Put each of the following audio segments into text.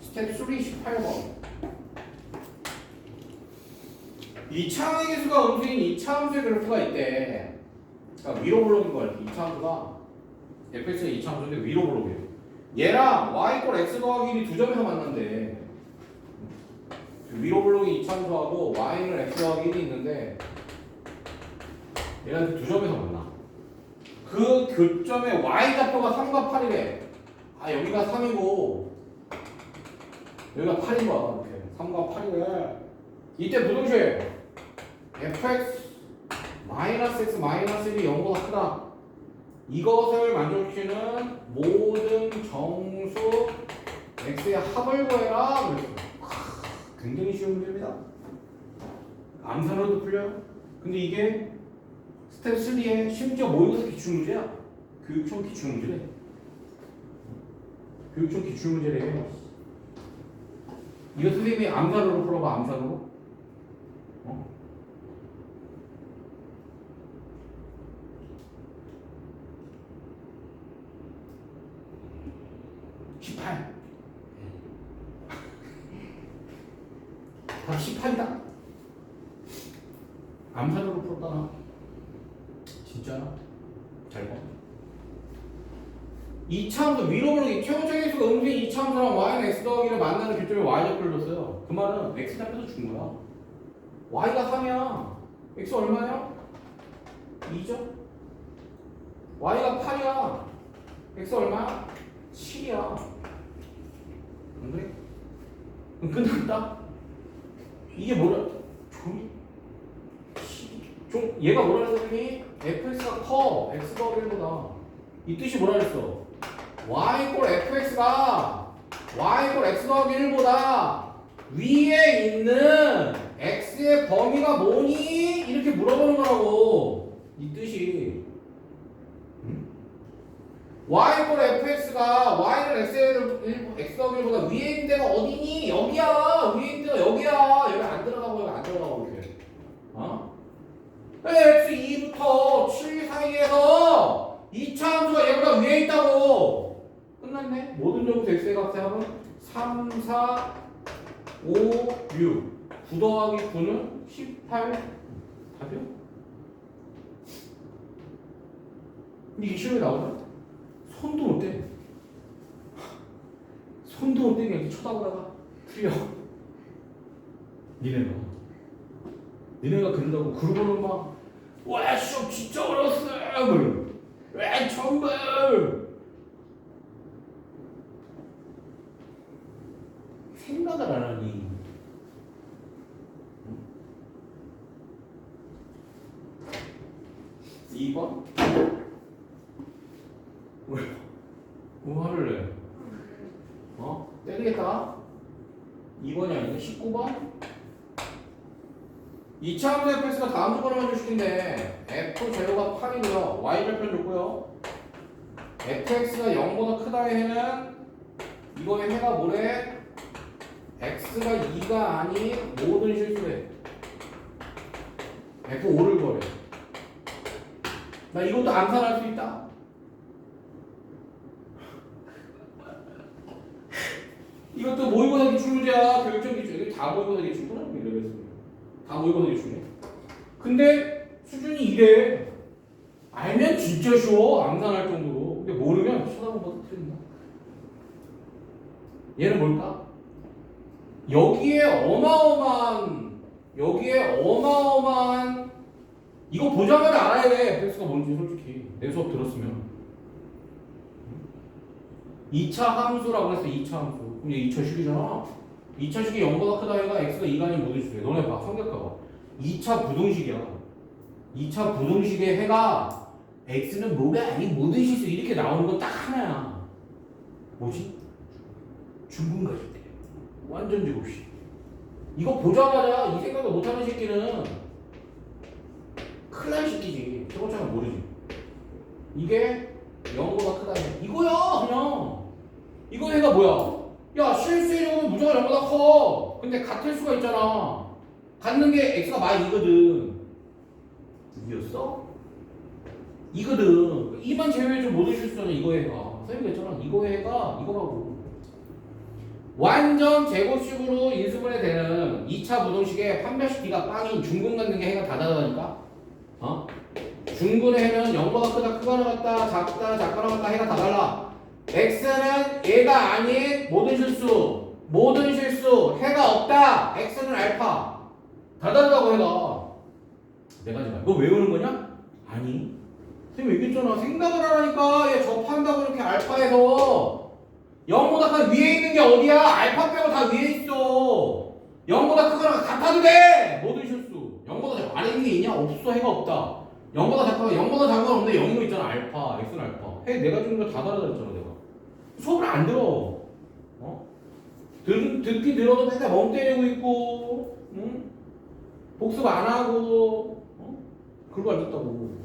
스텝 3 18번. 이차함의 개수가 음수인 이차 함수의 그래프가 있대. 그러니까 위로 블록인 거야. 이차 함수가 fx가 이차 함수인데 위로 블록이에요. 얘랑 y 꼴 x 더하기 1이 두 점에서 만난대. 위로 블록이 이차 함수하고 y는 x 더하기 1이 있는데 얘네한테 두 점에서 만나. 그 교점의 y 좌표가 3과 8이래. 아 여기가 3이고 여기가 8인 거야. 이렇게 3과 8이래. 이때 부동시에 fx 마이너스 x 마이너스 1이 0보다 크다. 이것을 만족시키는 모든 정수 x의 합을 구해라. 굉장히 쉬운 문제입니다. 암산으로도 풀려요. 근데 이게 스텝 3에 심지어 모의고사 기출문제야. 교육청 기출문제래. 교육청 기출문제래. 이거 선생님이 암산으로 풀어봐, 암산으로. 어? (18) 다 (18이다) 암산으로 풀었다 나 진짜 잘 봐. 이차함수 위로 보는 최고적인 수가 음수인 이차함수랑 y는 x 더하기를 만나는 교점에 y 좌표를 줬어요. 그 말은 x 좌표도 준 거야. y가 3이야. x 얼마야? 2죠? y가 8이야. x 얼마야? 7이야. 안 그래? 그럼 끝났다? 이게 뭐야? 종이 좀 얘가 뭐라 그랬더니 fx가 커 x 더하기 1보다 이 뜻이 뭐라 그랬어 y 꼴 fx가 y 꼴 x 더하기 1보다 위에 있는 x의 범위가 뭐니? 이렇게 물어보는 거라고 이 뜻이 응? y 꼴 fx가 y는 x의 x 더하기 1보다 위에 있는 데가 어디니? 여기야 위에 있는 데가 여기야 여기 안 들어가고 여기 안 들어가고 이렇게 어? x 2부터 7 사이에서 2차 함수가 얘보다 위에 있다고 끝났네 모든 점수 x의 값의 합은 3, 4, 5, 6 9 더하기 9는 18 답이요? 이게 시험에 나오나? 손도 못 대. 손도 못 대게 이렇게 쳐다보다가 틀려 니네가 니네가 그런다고 그러고는 막 와, 시험 진짜 어려웠어요. 왜 정말 생각을 안 하니? 응? 2번? 왜? 뭐 화를 내? 어? 때리겠다? 2번이 아니고 19번? 2차 함수 fx가 다음 조건을 먼저 시킨데 f 제로가 8이고요 y 절편 줬고요. Fx가 0보다 크다의 해는 이거의 해가 뭐래? x가 2가 아닌 모든 실수래. F5를 거래. 나 이것도 암산할 수 있다. 이것도 모의고사 기출문제야. 교육적 기출. 이거 다 모의고사 기출구나. 이러면서 다 모의고사 기출이네 근데 수준이 이래. 알면 진짜 쉬워 암산할 정도로. 근데 모르면 쳐다보면 틀린다. 얘는 뭘까? 여기에 어마어마한 여기에 어마어마한 이거 보자마자 알아야 돼. 백스가 뭔지 솔직히. 내 수업 들었으면. 2차 함수라고 했어 2차 함수. 그럼 얘 2차 식이잖아 2차 식이 0보다 크다 해가 x가 2가 아닌 모든 식이야 너네 봐 성격해봐 2차 부동식이야. 2차 부동식의 해가 x는 뭐가 아닌 모든 실수 이렇게 나오는 건 딱 하나야. 뭐지? 중분가일 때. 완전 제곱식. 이거 보자마자 이 생각을 못하는 새끼는 큰일 날 새끼지. 저번처럼 모르지. 이게 0보다 크다. 해 이거야 그냥. 이거 해가 뭐야 야 경우는 무조건 0보다 커. 근데 같을 수가 있잖아. 같는 게 x가 마이 2거든. 이겼어? 이거든. 이만 제외해준 모든 실수는 이거 해가. 선생님가 했잖아. 이거 해가 이거라고. 완전 제곱식으로 인수분해 되는 2차 부동식의 판별식 D가 빵인 중근 갖는 게 해가 다 다르다니까? 어? 중근의 해는 0보다 크다 크거나 같다 작다 작거나 같다 해가 다 달라 X는 얘가 아닌 모든 실수 모든 실수 해가 없다. X는 알파. 다 다르다고 해가. 내가 지금 너 외우는 거냐? 아니. 선생님 얘기했잖아. 생각을 하라니까. 얘 접한다고 이렇게 알파에서. 0보다 큰 위에 있는 게 어디야? 알파 빼고 다 위에 있어. 0보다 크거나 같아도 돼. 모든 실수. 0보다 작 아래 있는 게 있냐? 없어. 해가 없다. 0보다 작거나 0보다 작은 건 없는데 0인 거 있잖아. 알파. X는 알파. 해 내가 주는 거 다 다르다 했잖아 수업을 안 들어 어? 듣, 듣기 들어도 맨날 멍 때리고 있고 응? 복습 안 하고 어? 안 듣다고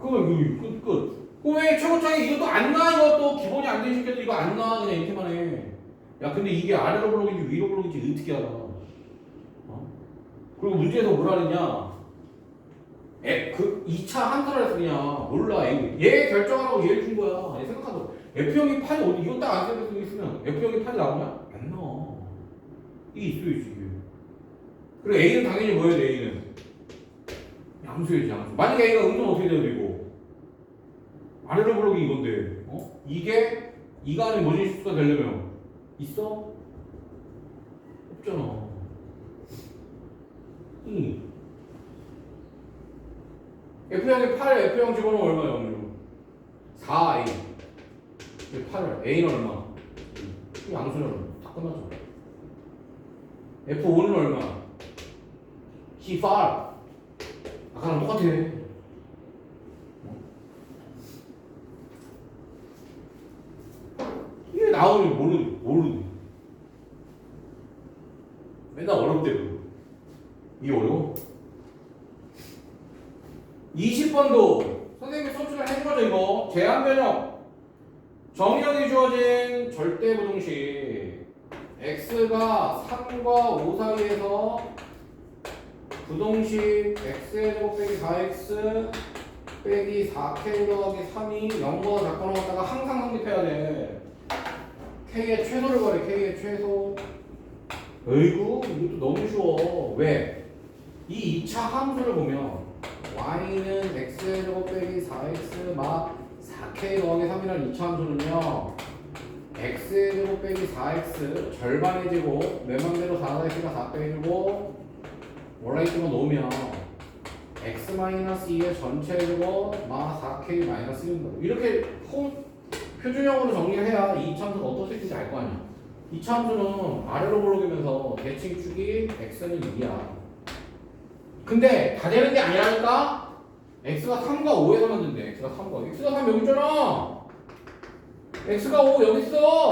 그거 이거 끝 끝. 그왜 최고창이 이것도 안 나와 이것도 기본이 안 되는 새끼들 이거 안 나와 그냥 이렇게만 해. 야 근데 이게 아래로 블록인지 위로 블록인지 어떻게 알아? 어? 그리고 문제에서 뭐라 그랬냐? 에, 그 2차 한타를 했어 그냥 몰라 얘, 얘 결정하라고 얘를 준 거야. 얘 생각하고 F형이 8이 어디 이거 딱안 생각해 있으면 F형이 8이 나오냐? 안 나와. 이게 있어 있어 이게. 그리고 A는 당연히 돼 A는 양수야지 양수. 만약에 A가 음수는 어떻게 돼야 되고? 아래로 블록이 이건데, 어? 이게 이가 안에 모진 실수가 되려면 있어? 없잖아. 이 F형에 8, F형 집어넣으면 얼마야, 오늘? 4A. 8, A는 얼마? 이 양수는 얼마? 다 끝났죠. F5는 얼마? C5. 아까랑 똑같아. 이게 나오면 모르, 모르. 맨날 어렵대, 그거. 이게 어려워? 20번도 선생님이 소출을 해준 거죠, 이거. 제한 변형. 정의역이 주어진 절대 부동식. x가 3과 5 사이에서 부동식 x의 제곱 빼기 4x 빼기 4k 더하기 3이 0보다 작거나 같다가 항상 성립해야 돼. k의 최소를 구하래 k의 최소. 어이구 이것도 너무 쉬워. 왜? 이 2차 함수를 보면 y는 x의 제곱 빼기 4x 막 4k 더하기 3이라는 2차 함수는요. x의 제곱 빼기 4x 절반의 제곱 내 맘대로 4x가 4 빼주고 거 놓으면 x 마이너스 2의 전체 제곱 마 4k 마이너스 1인다 이렇게 호- 표준형으로 정리를 해야 이 참수가 어떤 새끼인지 알 거 아니야. 이 참수는 아래로 블록이면서 대칭축이 x는 2야. 근데 다 되는 게 아니라니까 x가 3과 5에서만 된대 x가 3과 x가 3 여기 있잖아. x가 5 여기 있어.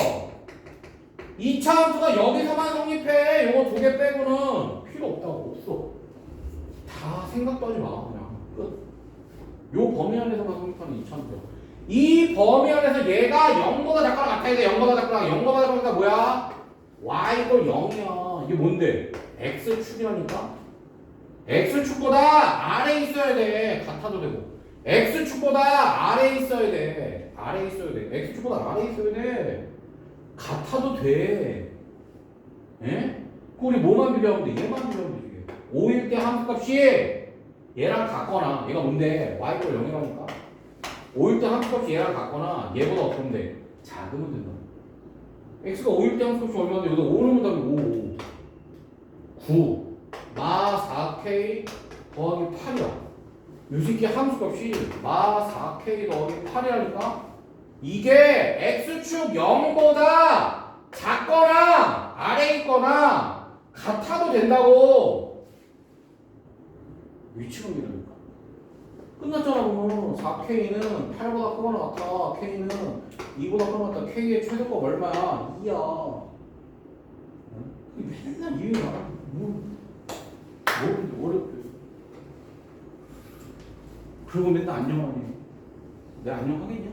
2차 함수가 여기서만 성립해. 요거 두 개 빼고는 필요 없다고 없어. 다 생각도 하지 마 그냥. 끝 요 범위 안에서만 성립하는 2차 함수야 이 범위 안에서 얘가 0보다 작거나 같아야 돼 0보다 작거나 0보다 작거나 뭐야? y 이걸 0이야. 이게 뭔데? x축이라니까 x축보다 아래에 있어야 돼. 같아도 되고. X축보다 아래에 있어야 돼. 아래에 있어야 돼. X축보다 아래에 있어야 돼. 같아도 돼. 예? 그 우리 뭐만 비교하면 돼? 얘만 비교하면 돼 5일 때 함수값이 얘랑 같거나 얘가 뭔데? Y가 0이라니까. 5일 때 함수값이 얘랑 같거나 얘보다 돼? 작으면 된다. X가 5일 때 함수값이 얼마인데 여기다 5를 못하면 5 9 마 4k 더하기 8이야. 요 새끼 함수값이 마 4k 더하기 8이라니까? 이게 x축 0보다 작거나 아래 있거나 같아도 된다고. 위치관계라니까. 끝났잖아 그러면. 4k는 8보다 크거나 같아. k는 2보다 크거나 같다 k의 최소값 얼마야? 2야. 맨날 이유가 뭐 뭐 어렵대. 그리고 맨날 안녕하네. 내가 안녕하겠냐?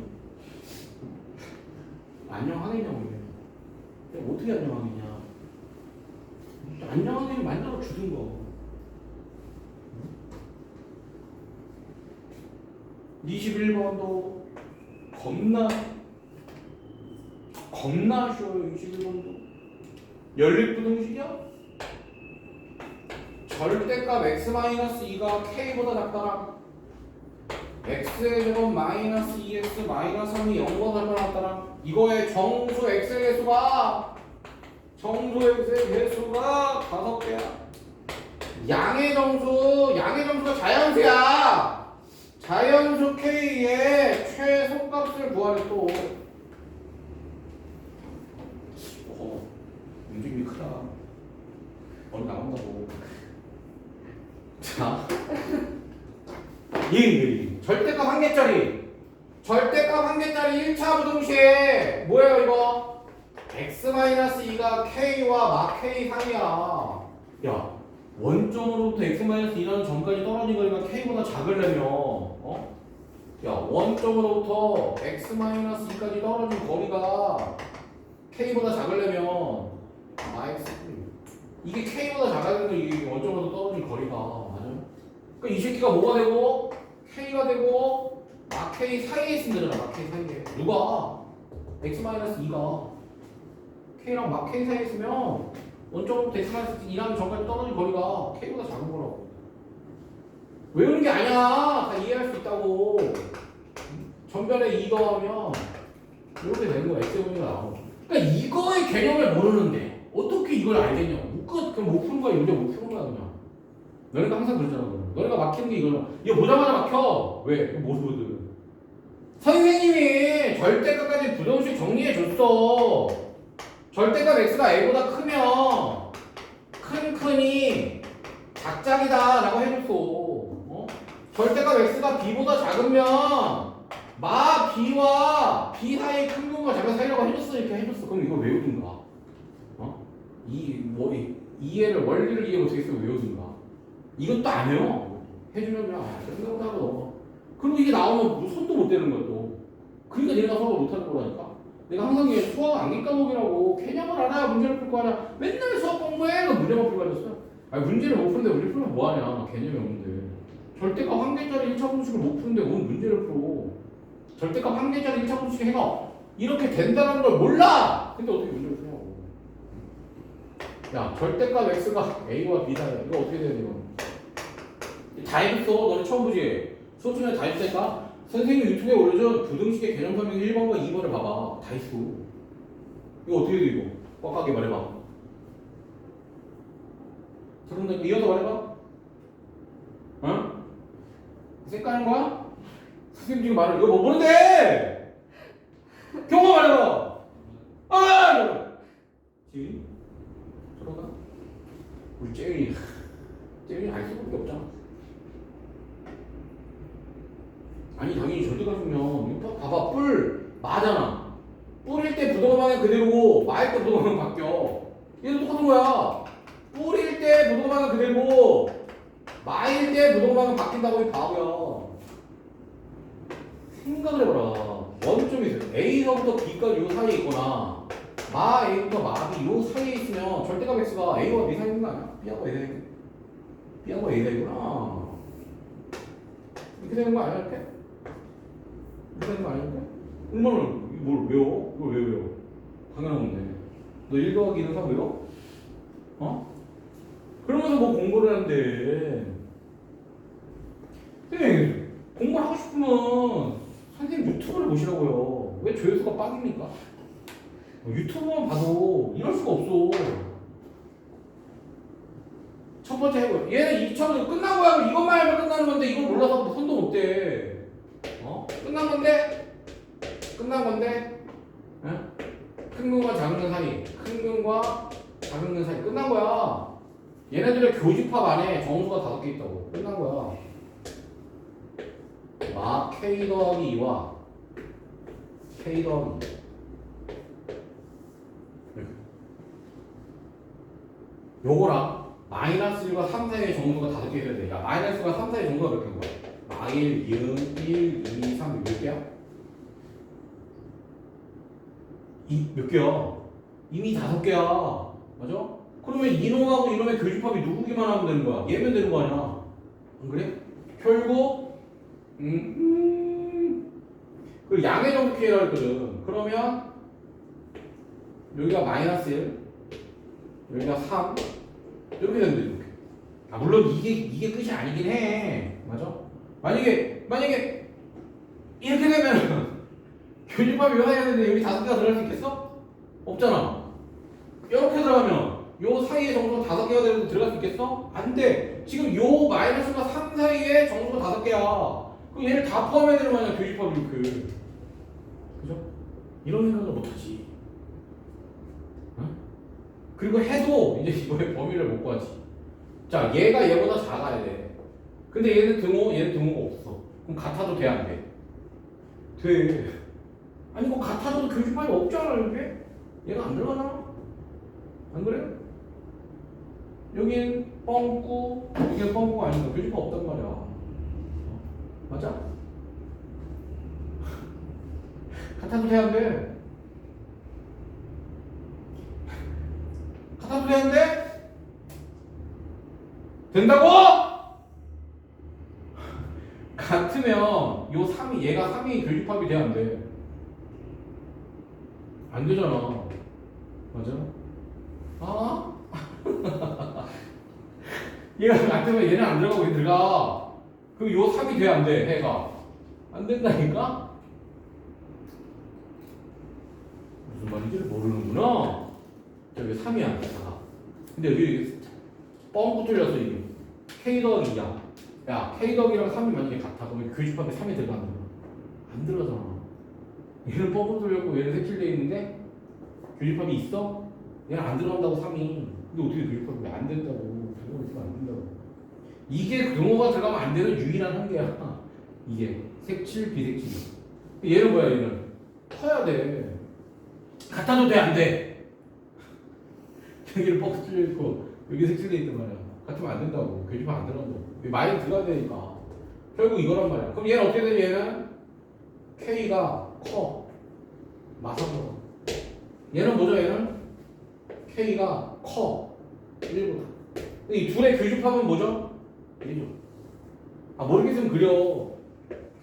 안녕하겠냐고. 내가 어떻게 안녕하겠냐? 안녕하기를 만들어 주든 거. 21번도 겁나 겁나 쉬워요. 21번도. 연립부등식이야? 절대값 x-2가 k보다 작다라. x의 제곱 마이너스 2x 마이너스 3이 0보다 작다라. 이거의 정수 x의 개수가 정수 x의 개수가 다섯 개야. 양의 정수 양의 정수가 자연수야. 자연수 k의 최소값을 구하래 또 어, 움직임이 크다 얼른 나간다고 자 이, 이 절대값 한 개짜리. 절대값 한 개짜리 1차 부등식 뭐예요 이거? X-2가 k와 막 k 상이야. 야 원점으로부터 x-2라는 점까지 떨어진 거니까 k보다 작으려면 어? 야 원점으로부터 x-2까지 떨어진 거리가 k보다 작으려면 마이너스 이게 k보다 작아야 되는 이게 원점으로 떨어진 거리가 맞아요? 그러니까 이 새끼가 뭐가 되고? K가 되고 막 k 사이에 있으면 되잖아 막 k 사이에. 누가? x-2가 k랑 막 k 사이에 있으면 원점으로부터 x-2라는 점까지 떨어진 거리가 k보다 작은 거라고. 외우는 게 아니야? 다 이해할 수 있다고. 전변에 2 더하면 이렇게 되는 거야 x제곱이가 나오고 그러니까 이거의 개념을 모르는데 어떻게 이걸 알겠냐 못, 그- 그냥 못 푸는 거야 문제 못 푸는 거야 그냥. 너네가 항상 그러잖아 그럼. 너네가 막히는 게 이거야 이거 보자마자 막혀. 왜? 모르거든 선생님이 절대값까지 부정식 정리해 줬어. 절대값 x가 a보다 크면 큰 큰이 작작이다 라고 해줬어. 어? 절대값 x가 b보다 작으면 마 b와 b 사이의 큰 분과 작은 사이라고 해줬어. 이렇게 해줬어. 그럼 이거 외우든가 어? 이 뭐 이해를 원리를 이해 못하겠으면 외우든가 이것도 안 해요? 해주면 그냥 아 생각보다 하고. 넘어 그리고 이게 나오면 뭐 손도 못 대는 거야 또. 그러니까 얘네가 서로 못하는 거라니까. 내가 항상 얘 수학 암기 과목이라고 개념을 알아야 문제를 풀 거 아니야. 맨날 수학 공부해! 그 문제만 풀고 다녔어. 아니 문제를 못 푸는데 문제 풀면 뭐하냐 개념이 없는데. 절대값 한 개짜리 1차 공식을 못 푸는데 뭔 문제를 풀어? 절대값 한 개짜리 1차 공식 해가 이렇게 된다는 걸 몰라! 근데 어떻게 문제를 푸냐고. 야 절대값 x가 a와 b다. 이거 어떻게 돼야 돼 이거? 다 해줬어 너네 처음 보지 수업 중에 다 했다니까? 선생님 유튜브에 올려준 부등식의 개념 설명 1번과 2번을 봐봐. 다 있어. 이거 어떻게 돼 이거? 꽉하게 말해봐. 잠깐만 이어서 말해봐. 어? 색깔인 거야? 선생님 지금 말을 이거 뭐 보는데? 경고 말해봐. 아 지금 들어가 우리 젤리 젤리 알 수밖에 없잖아 아니 당연히 절대가 주면 이거 봐봐 뿔 마잖아. 뿔일 때 부동방향 그대로고 마일 때 부동방향 바뀌어. 얘도 똑같은 거야. 뿔일 때 부동방향 그대로고 마일 때 부동방향 바뀐다고 이 바보야. 생각을 해봐라. 원점이 있어요. A서부터 B까지 요 사이에 있거나 마 A부터 마 B 요 사이에 있으면 절대값 X가 A와 B 사이에 있는 거 아니야? B하고 A 사이에 B하고 A 사이구나. 이렇게 되는 거 아니야 이렇게? 이렇게 되는 거 아니야? 얼마나 뭘 외워? 이걸 왜 외워? 당연한 건데 너1 더하기 2는 3 외워? 어? 그러면서 뭐 공부를 하는데 선생님 공부를 하고 싶으면 선생님 유튜브를 보시라고요 왜 조회수가 빵입니까? 유튜브만 봐도 이럴 수가 없어 첫 번째 해보요 얘는 2차로 끝난 거야 이것만 알면 끝나는 건데 이걸 몰라서 뭐 손도 못 대 어? 끝난 건데 끝난 건데 응? 큰 눈과 작은 눈 사이 큰 눈과 작은 눈 사이 끝난 거야 얘네들의 교집합 안에 정수가 다섯 개 있다고 끝난 거야 마 k 더하기 2와 k 더하기 2 이렇게. 요거랑 마이너스 1과 3 사이의 정수가 다섯 개 있어야 돼. 야, 마이너스가 3 사이의 정수가 몇 개인 거야? 마일, 이응, 1, 2, 3, 몇 개야? 이, 몇 개야? 이미 다섯 개야. 맞아? 그러면 이놈하고 이놈의 교집합이 누구기만 하면 되는 거야? 얘면 되는 거 아니야? 안 그래? 결국 음, 음. 그 양의 정수 피해라 했거든. 그러면 여기가 마이너스 1 여기가 3 이렇게 되는데 이렇게 아 물론 이게 이게 끝이 아니긴 해 맞아 만약에 만약에 이렇게 되면 교집합이 요하야 되는데 여기 다섯 개가 들어갈 수 있겠어 없잖아 이렇게 들어가면 요 사이에 정수가 다섯 개가 되는데 들어갈 수 있겠어 안 돼 지금 요 마이너스가 3 사이에 정수가 다섯 개야 그럼 얘를 다 포함해야 되는 거 아니야 교집합 이렇게 그죠 이런 생각을 못하지 어? 그리고 해도 이제 이거의 범위를 못 구하지. 자, 얘가 얘보다 작아야 돼. 근데 얘는 등호, 얘는 등호가 없어. 그럼 같아도 돼, 안 돼? 돼. 아니, 뭐 같아도 교집합이 없잖아, 이렇게? 얘가 안 들어가잖아? 안 그래? 여긴 뻥꾸, 여긴 뻥꾸가 아닌가? 교집합 없단 말이야. 어, 맞아? 같아도 돼, 안 돼? 같아도 되는데? 된다고? 같으면 요 3이 얘가 3이 교집합이 돼야 안 돼? 안 되잖아. 맞아? 아? 얘가 같으면 얘는 안 들어가고 얘 들어가. 그럼 요 3이 돼야 안 돼? 해가. 안 된다니까? 무슨 말인지를 모르는구나. 저기 3이야, 4가. 근데 여기 뻥꾸 뚫렸어, 이게. K 더하기 2야. 야, K 더하기랑 3이 만약에 같아. 그러면 교집합에 3이 들어가는 거야. 안 들어가잖아. 얘는 뻥꾸 뚫렸고 얘는 색칠돼 있는데 교집합이 있어? 얘는 안 들어간다고 3이. 근데 어떻게 교집합이 안 된다고. 들어가면 안 된다고. 이게 등호가 들어가면 안 되는 유일한 한계야. 이게 색칠, 비색칠. 얘는 뭐야, 얘는? 터야 돼. 같아도 돼, 안 돼? 여기를 뻑 뚫려 있고 여기 색칠돼 있단 말이야. 같으면 안 된다고. 교집합 안 들어간다고. 많이 들어가야 되니까. 결국 이거란 말이야. 그럼 얘는 어떻게 되니 얘는? K가 커. 마사보다. 얘는 뭐죠 얘는? K가 커. 1보다. 이 둘의 교집합은 뭐죠? 1죠. 아 모르겠으면 그려.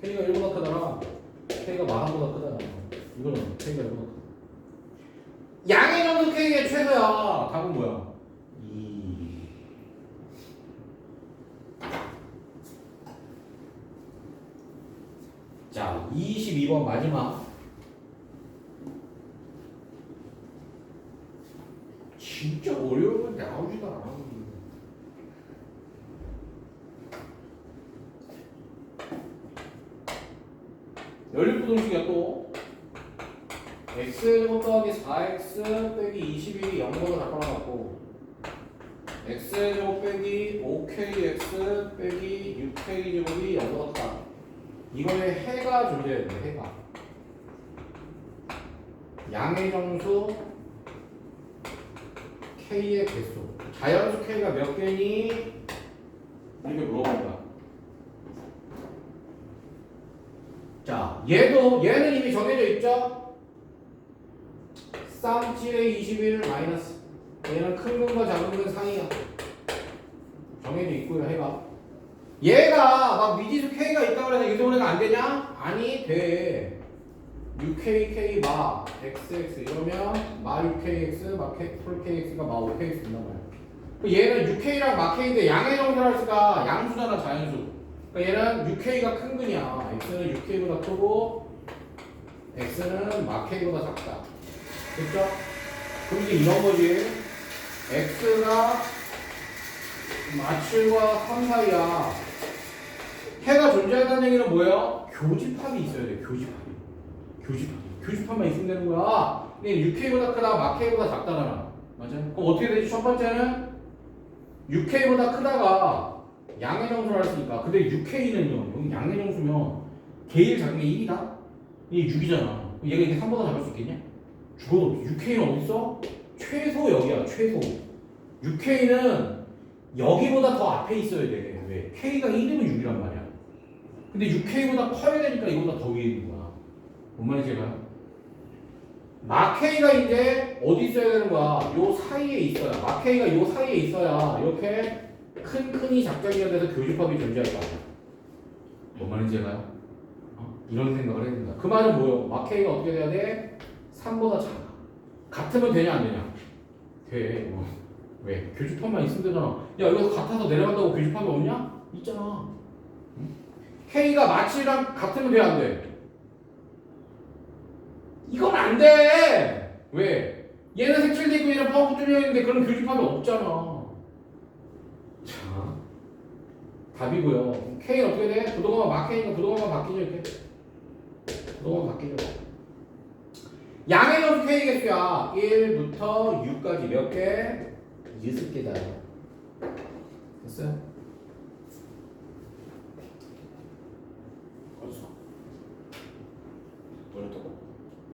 K가 1보다 크다라. K가 마사보다 크다라. 이거는 K가 1보다 크다. 양의 정수 K의 최소야. 답은 뭐야? 2. 자, 22번 마지막. 진짜 어려운 건 나오지도 않아. 연립부등식이야 또. x제곱 더하기 4x 빼기 21이 0보다 작아놨고 x제곱 빼기 5kx 빼기 6k제곱이 0보다 크다 이거에 해가 존재해야 돼 해가. 양의 정수 k의 개수. 자연수 k가 몇 개니? 이렇게 물어본다. 자 얘도 얘는 이미 정해져 있죠? 쌍질의 21 마이너스. 얘는 큰 근과 작은 근 사이야. 정해져 있고요 해가 얘가 막 미지수 K가 있다고 해서 이동해가 안 되냐? 아니 돼 6KK 마 XX 이러면 마 6KX 마 K, 풀 KX가 마 5KX 된단 말이야 그 얘는 6K랑 마 K인데 양의 정수할 수가 양수잖아 자연수 그러니까 얘는 6K가 큰 근이야 X는 6K보다 크고 X는 마 K보다 작다 됐죠? 그럼 이제 이런 거지. x가 마칠과 3 사이야. 해가 존재한다는 얘기는 뭐예요? 교집합이 있어야 돼. 교집합이. 교집합. 교집합만 있으면 되는 거야. 근데 6K보다 크다, 마K보다 작다잖아. 맞아요? 그럼 어떻게 되지? 첫 번째는 6K보다 크다가 양의 정수를 했으니까. 근데 6K는요. 여기 양의 정수면 제일 작은 게 1이다? 이게 6이잖아. 얘가 이게 3보다 작을 수 있겠냐? 죽어도 6K는 어디 있어? 최소 여기야 최소 6K는 여기보다 더 앞에 있어야 돼 왜? K가 1이면 6이란 말이야 근데 6K보다 커야 되니까 이거보다 더 위에 있는 거야 뭔 말인지 알아요? 마K가 이제 어디 있어야 되는 거야 요 사이에 있어야 마K가 요 사이에 있어야 이렇게 큰 큰이 작작이가 돼서 교집합이 존재할 거 아니야 뭔 말인지 알아요? 어? 이런 생각을 해야 된다 그 말은 뭐예요? 마K가 어떻게 돼야 돼? 3보다 작아. 같으면 되냐 안 되냐? 돼. 뭐. 왜? 교집합만 있으면 되잖아. 야 여기서 같아서 내려간다고 교집합이 없냐? 있잖아. 응? K가 마치랑 같으면 돼, 안 돼? 이건 안 돼! 왜? 얘는 색칠돼 있고 얘는 파워가 뚫려 있는데 그런 교집합이 없잖아. 자, 답이고요. K는 어떻게 돼? 부동어만 막히니까 부동어만 바뀌죠, 이렇게. 부동어만 바뀌죠. 양의 점수 K 개수야. 1부터 6까지 몇 개? 6개다. 됐어요? 어디서? 뭐였다고?